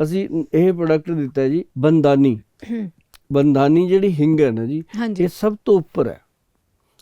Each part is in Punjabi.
ਅਸੀਂ ਇਹ ਪ੍ਰੋਡਕਟ ਦਿੱਤਾ ਜੀ ਬੰਦਾਨੀ। ਬੰਦਾਨੀ ਜਿਹੜੀ ਹਿੰਗ ਹੈ ਨਾ ਜੀ ਇਹ ਸਭ ਤੋਂ ਉੱਪਰ ਹੈ।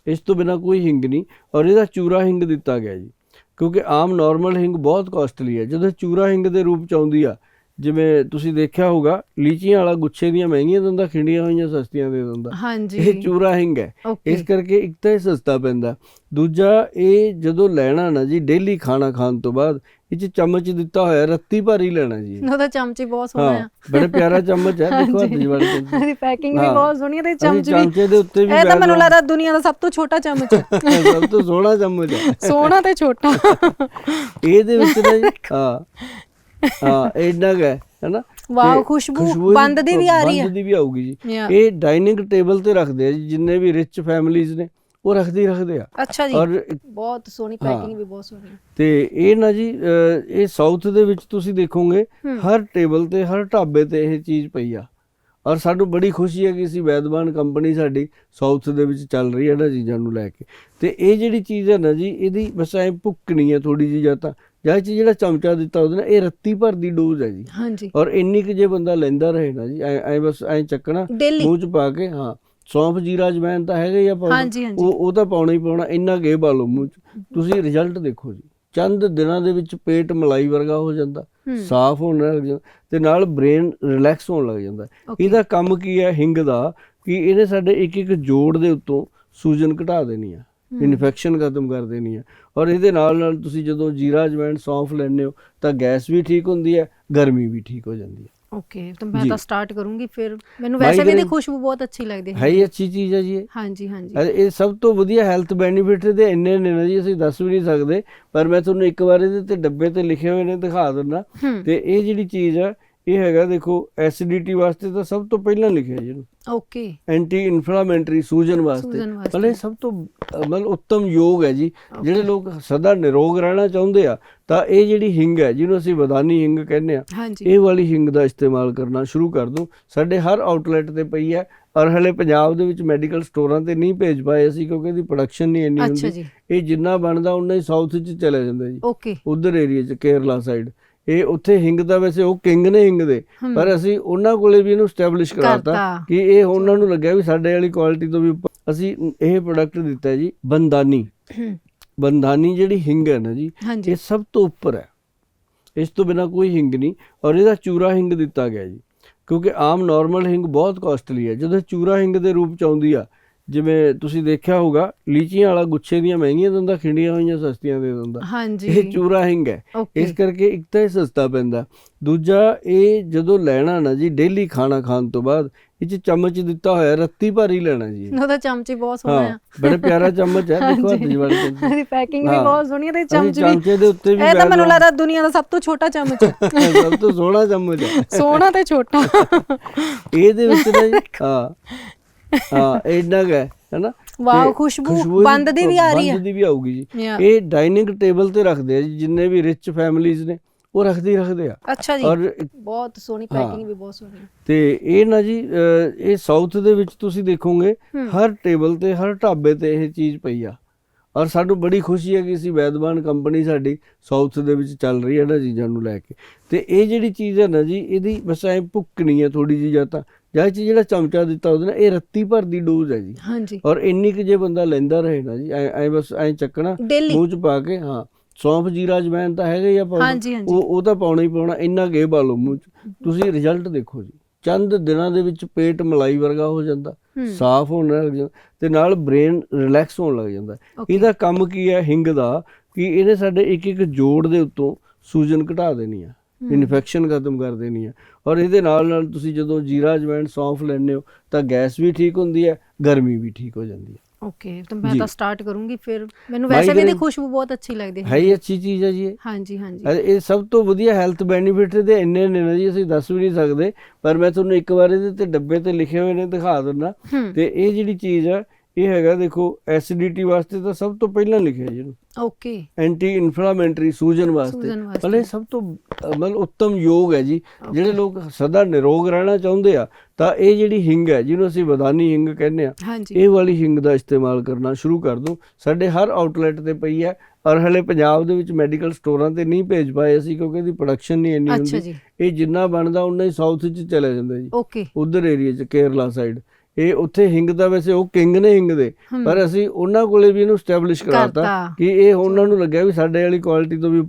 ਇਸ ਤੋਂ ਬਿਨਾ ਕੋਈ ਹਿੰਗ ਨਹੀਂ ਔਰ ਇਹਦਾ ਚੂਰਾ ਹਿੰਗ ਦਿੱਤਾ ਗਿਆ ਜੀ। ਕਿਉਂਕਿ ਆਮ ਨਾਰਮਲ ਹਿੰਗ ਬਹੁਤ ਕਾਸਟਲੀ ਹੈ। ਜਦੋਂ ਚੂਰਾ ਹਿੰਗ ਦੇ ਰੂਪ ਚ ਆਉਂਦੀ ਆ ਜਿਵੇਂ ਤੁਸੀਂ ਦੇਖਿਆ ਹੋਊਗਾ ਲੀਚੀਆਂ ਵਾਲਾ ਗੁੱਛੇ ਦੀਆਂ ਮਹਿੰਗੀਆਂ ਦਿੰਦਾ ਖਿੰਡੀਆਂ ਹੋਈਆਂ ਸਸਤੀਆਂ ਦੇ ਦਿੰਦਾ ਹਾਂਜੀ। ਇਹ ਚੂਰਾ ਹਿੰਗ ਹੈ। ਇਸ ਕਰਕੇ ਇੱਕ ਤਾਂ ਇਹ ਸਸਤਾ ਪੈਂਦਾ। ਦੂਜਾ ਇਹ ਜਦੋਂ ਲੈਣਾ ਨਾ ਜੀ ਡੇਲੀ ਖਾਣਾ ਖਾਣ ਤੋਂ ਬਾਅਦ ਇਹ ਚ ਚਮਚ ਦਿੱਤਾ ਹੋਇਆ ਰੱਤੀ ਭਰ ਲੈਣਾ ਜੀ। ਉਹਦਾ ਚਮਚ ਹੀ ਬਹੁਤ ਸੋਹਣਾ ਹਾਂ ਬੜਾ ਪਿਆਰਾ ਚਮਚ ਹੈ। ਦੇਖੋ ਹੱਥ ਜਵੜ ਕੇ। ਇਹਦੀ ਪੈਕਿੰਗ ਵੀ। ਬਹੁਤ ਸੋਹਣੀ ਹੈ ਤੇ ਚਮਚ ਵੀ ਚਮਚੇ ਦੇ ਉੱਤੇ ਵੀ ਇਹ ਤਾਂ ਮੈਨੂੰ ਲੱਗਦਾ ਦੁਨੀਆ ਦਾ ਸਭ ਤੋਂ ਛੋਟਾ ਚਮਚ ਹੈ। ਸਭ ਤੋਂ ਸੋਹਣਾ ਚਮਚ ਹੈ। ਸੋਹਣਾ ਤੇ ਛੋਟਾ। ਇਹਦੇ ਵਿੱਚ ਨਾ ਜੀ ਹਾਂ। ਹਾਂ ਇੰਨਾ ਕੁ ਹੈ ਹੈਨਾ? ਵਾਓ ਖੁਸ਼ਬੂ ਬੰਦ ਦੀ ਵੀ ਆ ਰਹੀ ਬੰਦ ਹੈ ਦੀ ਵੀ ਆਊਗੀ ਜੀ. ਇਹ ਡਾਈਨਿੰਗ ਟੇਬਲ ਤੇ ਰੱਖਦੇ ਆ ਜੀ ਜਿੰਨੇ ਵੀ ਰਿਚ ਫੈਮਿਲੀਜ਼ ਨੇ ਉਹ ਰੱਖਦੇ ਹੀ ਰੱਖਦੇ ਆ। ਅੱਛਾ ਜੀ। ਔਰ ਬਹੁਤ ਸੋਹਣੀ। ਪੈਕਿੰਗ ਵੀ ਬਹੁਤ ਸੋਹਣੀ ਤੇ ਇਹ ਨਾ ਜੀ ਇਹ ਸਾਊਥ ਦੇ ਵਿੱਚ ਤੁਸੀਂ ਦੇਖੋਗੇ। ਹਰ ਟੇਬਲ ਤੇ ਹਰ ਢਾਬੇ ਤੇ ਇਹ ਚੀਜ਼ ਪਈ ਆ। ਔਰ ਸਾਨੂੰ ਬੜੀ ਖੁਸ਼ੀ ਹੈ ਕਿ ਅਸੀਂ ਵੈਦਵਾਨ ਕੰਪਨੀ ਸਾਡੀ ਸਾਊਥ ਦੇ ਵਿੱਚ ਚੱਲ ਰਹੀ ਹੈ ਨਾ ਚੀਜ਼ਾਂ ਨੂੰ ਲੈ ਕੇ। ਤੇ ਇਹ ਜਿਹੜੀ ਚੀਜ਼ ਹੈ ਨਾ ਜੀ ਇਹਦੀ ਬਸ ਐ ਭੁੱਕਣੀ ਹੈ ਥੋੜੀ ਜਿਹੀ ਜਾਂ ਤਾਂ ਜਾਂ ਇਹ 'ਚ ਜਿਹੜਾ ਚਮਚਾ ਦਿੱਤਾ ਉਹਦੇ ਨਾਲ ਇਹ ਰੱਤੀ ਭਰ ਦੀ ਡੋਜ਼ ਹੈ ਜੀ। ਹਾਂਜੀ। ਔਰ ਇੰਨੀ ਕਿ ਜੇ ਬੰਦਾ ਲੈਂਦਾ ਰਹੇ ਨਾ ਜੀ ਐ ਐ ਬਸ ਐ ਚੱਕਣਾ ਮੂੰਹ ਚ ਪਾ ਕੇ ਹਾਂ। ਸੌਂਫ ਜੀਰਾ ਜਵੈਨ ਤਾਂ ਹੈਗਾ ਹੀ ਆ ਪਾਉਣਾ। ਉਹ ਉਹ ਤਾਂ ਪਾਉਣਾ ਹੀ ਪਾਉਣਾ ਇੰਨਾ ਕੇ ਪਾ ਲਓ ਮੂੰਹ ਚ। ਤੁਸੀਂ ਰਿਜ਼ਲਟ ਦੇਖੋ ਜੀ। ਚੰਦ ਦਿਨਾਂ ਦੇ ਵਿੱਚ ਪੇਟ ਮਲਾਈ ਵਰਗਾ ਹੋ ਜਾਂਦਾ। ਸਾਫ਼ ਹੋਣ ਲੱਗ ਜਾਂਦਾ ਤੇ ਨਾਲ ਬ੍ਰੇਨ ਰਿਲੈਕਸ ਹੋਣ ਲੱਗ ਜਾਂਦਾ. ਇਹਦਾ ਕੰਮ ਕੀ ਹੈ ਹਿੰਗ ਦਾ ਕਿ ਇਹਨੇ ਸਾਡੇ ਇੱਕ ਇੱਕ ਜੋੜ ਦੇ ਉੱਤੋਂ ਸੂਜਨ ਘਟਾ ਦੇਣੀ ਆ। ਇਨਫੈਕਸ਼ਨ ਖਤਮ ਕਰ ਦੇਣੀ ਆ ਔਰ ਇਹਦੇ ਨਾਲ ਨਾਲ ਤੁਸੀਂ ਜਦੋਂ ਜੀਰਾ ਜਵੈਨ ਸੌਂਫ ਲੈਂਦੇ ਹੋ ਤਾਂ ਗੈਸ ਵੀ ਠੀਕ ਹੁੰਦੀ ਹੈ ਗਰਮੀ ਵੀ ਠੀਕ ਹੋ ਜਾਂਦੀ ਹੈ। ਓਕੇ ਤਾਂ ਮੈਂ। ਤਾਂ ਸਟਾਰਟ ਕਰੂੰਗੀ ਫਿਰ ਮੈਨੂੰ ਵੈਸੇ ਵੀ ਇਹਦੀ ਖੁਸ਼ਬੂ ਬਹੁਤ ਅੱਛੀ ਲੱਗਦੀ ਹੈ। ਹੀ ਅੱਛੀ ਚੀਜ਼ ਹੈ ਜੀ ਇਹ। ਹਾਂਜੀ ਹਾਂਜੀ। ਇਹ ਸਭ ਤੋਂ ਵਧੀਆ ਹੈਲਥ ਬੈਨੀਫਿਟ ਦੇ ਇੰਨੇ ਨੇ ਨਾ ਜੀ ਅਸੀਂ ਦੱਸ ਵੀ ਨਹੀਂ ਸਕਦੇ ਪਰ ਮੈਂ ਤੁਹਾਨੂੰ ਇੱਕ ਵਾਰ ਇਹਦੇ ਤੇ ਡੱਬੇ ਤੇ ਲਿਖੇ ਹੋਏ ਨੇ ਦਿਖਾ ਦਿੰਦਾ। ਹੂੰ। ਤੇ ਇਹ ਜਿਹੜੀ ਚੀਜ਼ ਆ ਇਹ ਹੈਗਾ ਦੇਖੋ ਐਸਿਡਿਟੀ ਵਾਸਤੇ ਤਾਂ ਸਭ ਤੋਂ ਪਹਿਲਾਂ ਲਿਖਿਆ ਜੀ ਇਹਨੂੰ। ਓਕੇ ਐਂਟੀ ਇਨਫਲਾਮੇਟਰੀ ਸੂਜਨ ਵਾਸਤੇ। ਮਤਲਬ ਇਹ ਸਭ ਤੋਂ ਮਤਲਬ ਉੱਤਮ ਯੋਗ ਹੈ ਜੀ। ਜਿਹੜੇ ਲੋਕ ਸਦਾ ਨਿਰੋਗ ਰਹਿਣਾ ਚਾਹੁੰਦੇ ਆ ਤਾਂ ਇਹ ਜਿਹੜੀ ਹਿੰਗ ਹੈ ਜਿਹਨੂੰ ਅਸੀਂ ਬਦਾਨੀ ਹਿੰਗ ਕਹਿੰਦੇ ਆ ਇਹ ਵਾਲੀ ਹਿੰਗ ਦਾ ਇਸਤੇਮਾਲ ਕਰਨਾ ਸ਼ੁਰੂ ਕਰ ਦੋ ਸਾਡੇ ਹਰ ਆਊਟਲੈਟ ਤੇ ਪਈ ਹੈ ਔਰ ਹਲੇ ਪੰਜਾਬ ਦੇ ਵਿੱਚ ਮੈਡੀਕਲ ਸਟੋਰਾਂ ਤੇ ਨਹੀਂ ਭੇਜ ਪਾਏ ਅਸੀਂ ਕਿਉਂਕਿ ਇਹਦੀ ਪ੍ਰੋਡਕਸ਼ਨ ਨਹੀਂ ਇੰਨੀ ਹੁੰਦੀ। ਇਹ ਜਿੰਨਾ ਬਣਦਾ ਉਨਾ ਹੀ ਸਾਊਥ 'ਚ ਚਲੇ ਜਾਂਦਾ ਜੀ। ਓਕੇ ਉਧਰ ਏਰੀਆ 'ਚ ਕੇਰਲਾ ਸਾਈਡ ਇਹ ਉੱਥੇ ਹਿੰਗ ਦਾ ਵੈਸੇ ਉਹ ਕਿੰਗ ਨੇ ਹਿੰਗ ਦੇ। ਪਰ ਅਸੀਂ ਉਹਨਾਂ ਕੋਲੇ ਵੀ ਇਹਨੂੰ ਸਟੈਬਲਿਸ਼ ਕਰਾਤਾ। ਕਿ ਇਹ ਉਹਨਾਂ ਨੂੰ ਲੱਗਿਆ ਵੀ ਸਾਡੇ ਵਾਲੀ ਕੁਆਲਿਟੀ ਤੋਂ ਵੀ ਉੱਪਰ ਅਸੀਂ ਇਹ ਪ੍ਰੋਡਕਟ ਦਿੱਤਾ ਜੀ ਬੰਦਾਨੀ। ਬੰਦਾਨੀ ਜਿਹੜੀ ਹਿੰਗ ਹੈ ਨਾ ਜੀ ਇਹ ਸਭ ਤੋਂ ਉੱਪਰ ਹੈ। ਇਸ ਤੋਂ ਬਿਨਾ ਕੋਈ ਹਿੰਗ ਨਹੀਂ ਔਰ ਇਹਦਾ ਚੂਰਾ ਹਿੰਗ ਦਿੱਤਾ ਗਿਆ ਜੀ। ਕਿਉਂਕਿ ਆਮ ਨਾਰਮਲ ਹਿੰਗ ਬਹੁਤ ਕਾਸਟਲੀ ਹੈ। ਜਦੋਂ ਚੂਰਾ ਹਿੰਗ ਦੇ ਰੂਪ ਚ ਆਉਂਦੀ ਆ ਜਿਵੇਂ ਤੁਸੀਂ ਦੇਖਿਆ ਹੋਊਗਾ ਲੀਚੀਆਂ ਵਾਲਾ ਗੁੱਛੇ ਦੀਆਂ ਮਹਿੰਗੀਆਂ ਦਿੰਦਾ ਖਿੰਡੀਆਂ ਹੋਈਆਂ ਸਸਤੀਆਂ ਦੇ ਦਿੰਦਾ ਹਾਂਜੀ। ਇਹ ਚੂਰਾ ਹਿੰਗ ਹੈ। ਇਸ ਕਰਕੇ ਇੱਕ ਤਾਂ ਇਹ ਸਸਤਾ ਪੈਂਦਾ। ਦੂਜਾ ਇਹ ਜਦੋਂ ਲੈਣਾ ਨਾ ਜੀ ਡੇਲੀ ਖਾਣਾ ਖਾਣ ਤੋਂ ਬਾਅਦ ਇਹ ਚ ਚਮਚ ਦਿੱਤਾ ਹੋਇਆ ਰੱਤੀ ਭਰ ਲੈਣਾ ਜੀ। ਉਹਦਾ ਚਮਚ ਹੀ ਬਹੁਤ ਸੋਹਣਾ ਹਾਂ ਬੜਾ ਪਿਆਰਾ ਚਮਚ ਹੈ ਦੇਖੋ ਹੱਥ ਜਵੜ ਕੇ। ਇਹਦੀ ਪੈਕਿੰਗ ਵੀ। ਬਹੁਤ ਸੋਹਣੀ ਹੈ ਤੇ ਚਮਚ ਵੀ ਚਮਚੇ ਦੇ ਉੱਤੇ ਵੀ ਇਹ ਤਾਂ ਮੈਨੂੰ ਲੱਗਦਾ ਦੁਨੀਆ ਦਾ ਸਭ ਤੋਂ ਛੋਟਾ ਚਮਚ ਹੈ। ਸਭ ਤੋਂ ਸੋਹਣਾ ਚਮਚ ਹੈ। ਸੋਹਣਾ ਤੇ ਛੋਟਾ। ਇਹਦੇ ਵਿੱਚ ਨਾ ਜੀ ਹਾਂ। ਹਾਂ ਇੰਨਾ ਕੁ ਹੈ ਹੈਨਾ? ਵਾਓ ਖੁਸ਼ਬੂ ਬੰਦ ਦੀ ਵੀ ਆ ਰਹੀ ਹੈ। ਬੰਦ ਦੀ ਵੀ ਆਊਗੀ ਜੀ. ਇਹ ਡਾਈਨਿੰਗ ਟੇਬਲ ਤੇ ਰੱਖਦੇ ਆ ਜੀ ਜਿੰਨੇ ਵੀ ਰਿਚ ਫੈਮਿਲੀਜ਼ ਨੇ ਉਹ ਰੱਖਦੇ ਹੀ ਰੱਖਦੇ ਆ। ਅੱਛਾ ਜੀ। ਔਰ ਬਹੁਤ ਸੋਹਣੀ। ਪੈਕਿੰਗ ਵੀ ਬਹੁਤ ਸੋਹਣੀ ਤੇ ਇਹ ਨਾ ਜੀ ਇਹ ਸਾਊਥ ਦੇ ਵਿੱਚ ਤੁਸੀਂ ਦੇਖੋਗੇ। ਹਰ ਟੇਬਲ ਤੇ ਹਰ ਢਾਬੇ ਤੇ ਇਹ ਚੀਜ਼ ਪਈ ਆ। ਔਰ ਸਾਨੂੰ ਬੜੀ ਖੁਸ਼ੀ ਹੈ ਕਿ ਅਸੀਂ ਵੈਦਵਾਨ ਕੰਪਨੀ ਸਾਡੀ ਸਾਊਥ ਦੇ ਵਿੱਚ ਚੱਲ ਰਹੀ ਹੈ ਨਾ ਚੀਜ਼ਾਂ ਨੂੰ ਲੈ ਕੇ। ਤੇ ਇਹ ਜਿਹੜੀ ਚੀਜ਼ ਹੈ ਨਾ ਜੀ ਇਹਦੀ ਬਸ ਐ ਭੁੱਕਣੀ ਹੈ ਥੋੜੀ ਜਿਹੀ ਜਾਂ ਤਾਂ। ਜਾਂ ਇਹ 'ਚ ਜਿਹੜਾ ਚਮਚਾ ਦਿੱਤਾ ਉਹਦੇ ਨਾਲ ਇਹ ਰੱਤੀ ਭਰ ਦੀ ਡੋਜ਼ ਹੈ ਜੀ। ਹਾਂਜੀ। ਔਰ ਇੰਨੀ ਕਿ ਜੇ ਬੰਦਾ ਲੈਂਦਾ ਰਹੇ ਨਾ ਜੀ ਐ ਐ ਬਸ ਐ ਚੱਕਣਾ ਮੂੰਹ ਚ ਪਾ ਕੇ ਹਾਂ। ਸੌਂਫ ਜੀਰਾ ਜਵੈਨ ਤਾਂ ਹੈਗਾ ਹੀ ਆ ਪਾਉਣਾ। ਉਹ ਉਹ ਤਾਂ ਪਾਉਣਾ ਹੀ ਪਾਉਣਾ ਇੰਨਾ ਪਾ ਲਓ ਮੂੰਹ ਚ। ਤੁਸੀਂ ਰਿਜ਼ਲਟ ਦੇਖੋ ਜੀ। ਚੰਦ ਦਿਨਾਂ ਦੇ ਵਿੱਚ ਪੇਟ ਮਲਾਈ ਵਰਗਾ ਹੋ ਜਾਂਦਾ। ਸਾਫ਼ ਹੋਣ ਲੱਗ ਜਾਂਦਾ ਤੇ ਨਾਲ ਬ੍ਰੇਨ ਰਿਲੈਕਸ ਹੋਣ ਲੱਗ ਜਾਂਦਾ. ਇਹਦਾ ਕੰਮ ਕੀ ਹੈ ਹਿੰਗ ਦਾ ਕਿ ਇਹਨੇ ਸਾਡੇ ਇੱਕ ਇੱਕ ਜੋੜ ਦੇ ਉੱਤੋਂ ਸੂਜਨ ਘਟਾ ਦੇਣੀ ਆ। ਇਨਫੈਕਸ਼ਨ ਖਤਮ ਕਰ ਦੇਣੀ ਆ ਔਰ ਇਹਦੇ ਨਾਲ ਨਾਲ ਤੁਸੀਂ ਜਦੋਂ ਜੀਰਾ ਜਵੈਨ ਸੌਂਫ ਲੈਂਦੇ ਹੋ ਤਾਂ ਗੈਸ ਵੀ ਠੀਕ ਹੁੰਦੀ ਹੈ ਗਰਮੀ ਵੀ ਠੀਕ ਹੋ ਜਾਂਦੀ ਹੈ। ਓਕੇ ਤਾਂ ਮੈਂ। ਤਾਂ ਸਟਾਰਟ ਕਰੂੰਗੀ ਫਿਰ ਮੈਨੂੰ ਵੈਸੇ ਵੀ ਇਹਦੀ ਖੁਸ਼ਬੂ ਬਹੁਤ ਅੱਛੀ ਲੱਗਦੀ ਹੈ। ਹੀ ਅੱਛੀ ਚੀਜ਼ ਹੈ ਜੀ ਇਹ। ਹਾਂਜੀ ਹਾਂਜੀ। ਇਹ ਸਭ ਤੋਂ ਵਧੀਆ ਹੈਲਥ ਬੈਨੀਫਿਟ ਦੇ ਇੰਨੇ ਨੇ ਨਾ ਜੀ ਅਸੀਂ ਦੱਸ ਵੀ ਨਹੀਂ ਸਕਦੇ ਪਰ ਮੈਂ ਤੁਹਾਨੂੰ ਇੱਕ ਵਾਰ ਇਹਦੇ ਤੇ ਡੱਬੇ ਤੇ ਲਿਖੇ ਹੋਏ ਨੇ ਦਿਖਾ ਦਿੰਦਾ। ਹੂੰ। ਤੇ ਇਹ ਜਿਹੜੀ ਚੀਜ਼ ਆ ਇਹ ਹੈਗਾ ਦੇਖੋ ਐਸਿਡਿਟੀ ਵਾਸਤੇ ਤਾਂ ਸਭ ਤੋਂ ਪਹਿਲਾਂ ਲਿਖਿਆ ਜੀ ਇਹਨੂੰ। ਓਕੇ ਐਂਟੀ ਇਨਫਲਾਮੇਟਰੀ ਸੂਜਨ ਵਾਸਤੇ। ਇਹ ਸਭ ਤੋਂ ਮਤਲਬ ਉੱਤਮ ਯੋਗ ਹੈ ਜੀ। ਜਿਹੜੇ ਲੋਕ ਸਦਾ ਨਿਰੋਗ ਰਹਿਣਾ ਚਾਹੁੰਦੇ ਆ ਤਾਂ ਇਹ ਜਿਹੜੀ ਹਿੰਗ ਹੈ ਜਿਹਨੂੰ ਅਸੀਂ ਬਦਾਨੀ ਹਿੰਗ ਕਹਿੰਦੇ ਆ ਇਹ ਵਾਲੀ ਹਿੰਗ ਦਾ ਇਸਤੇਮਾਲ ਕਰਨਾ ਸ਼ੁਰੂ ਕਰ ਦਿਓ। ਸਾਡੇ ਹਰ ਆਊਟਲੈਟ ਤੇ ਪਈ ਹੈ ਔਰ ਹਲੇ ਪੰਜਾਬ ਦੇ ਵਿੱਚ ਮੈਡੀਕਲ ਸਟੋਰਾਂ ਤੇ ਨਹੀਂ ਭੇਜ ਪਾਏ ਅਸੀਂ ਕਿਉਂਕਿ ਇਹਦੀ ਪ੍ਰੋਡਕਸ਼ਨ ਨਹੀਂ ਇੰਨੀ ਹੁੰਦੀ। ਇਹ ਜਿੰਨਾ ਬਣਦਾ ਉਨਾ ਹੀ ਸਾਊਥ 'ਚ ਚਲੇ ਜਾਂਦਾ ਜੀ। ਓਕੇ ਉਧਰ ਏਰੀਆ 'ਚ ਕੇਰਲਾ ਸਾਈਡ ਇਹ ਉੱਥੇ ਹਿੰਗ ਦਾ ਵੈਸੇ ਉਹ ਕਿੰਗ ਨੇ ਹਿੰਗ ਦੇ। ਪਰ ਅਸੀਂ ਉਹਨਾਂ ਕੋਲੇ ਵੀ ਇਹਨੂੰ ਸਟੈਬਲਿਸ਼ ਕਰਤਾ। ਕਿ ਇਹ ਉਹਨਾਂ ਨੂੰ ਲੱਗਿਆ ਵੀ ਸਾਡੇ ਵਾਲੀ ਕੁਆਲਿਟੀ ਤੋਂ ਵੀ